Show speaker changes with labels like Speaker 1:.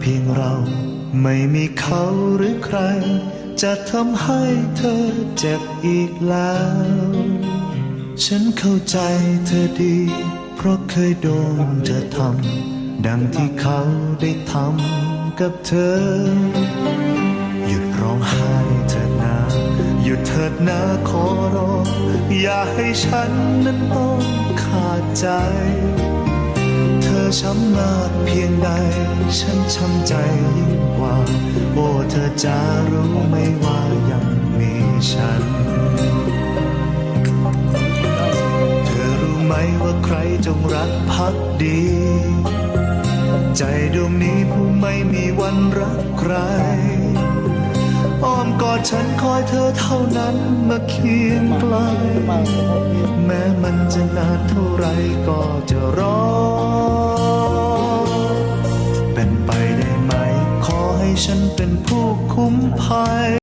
Speaker 1: เพียงเราไม่มีเขาหรือใคร จะทำให้เธอเจ็บอีกแล้ว ฉันเข้าใจเธอดี เพราะเคยโดนเธอทำดังที่เขาได้ทำกับเธอ หยุดร้องไห้เถิดนาหยุดเถิดนาขอร้องอย่าให้ฉันนั้นต้องขาดใจ ช้ำมากเพียงใด ฉันช้ำใจยิ่งกว่า โอ้เธอจะรู้ไหมว่ายังมีฉัน เธอรู้ไหมว่าใครจงรักพักดี ใจดวงนี้ผู้ไม่มีวันรักใคร อ้อมกอดฉันคอยเธอเท่านั้นมาเคียงไกลแม้มันจะนานเท่าไรก็จะรอ เป็น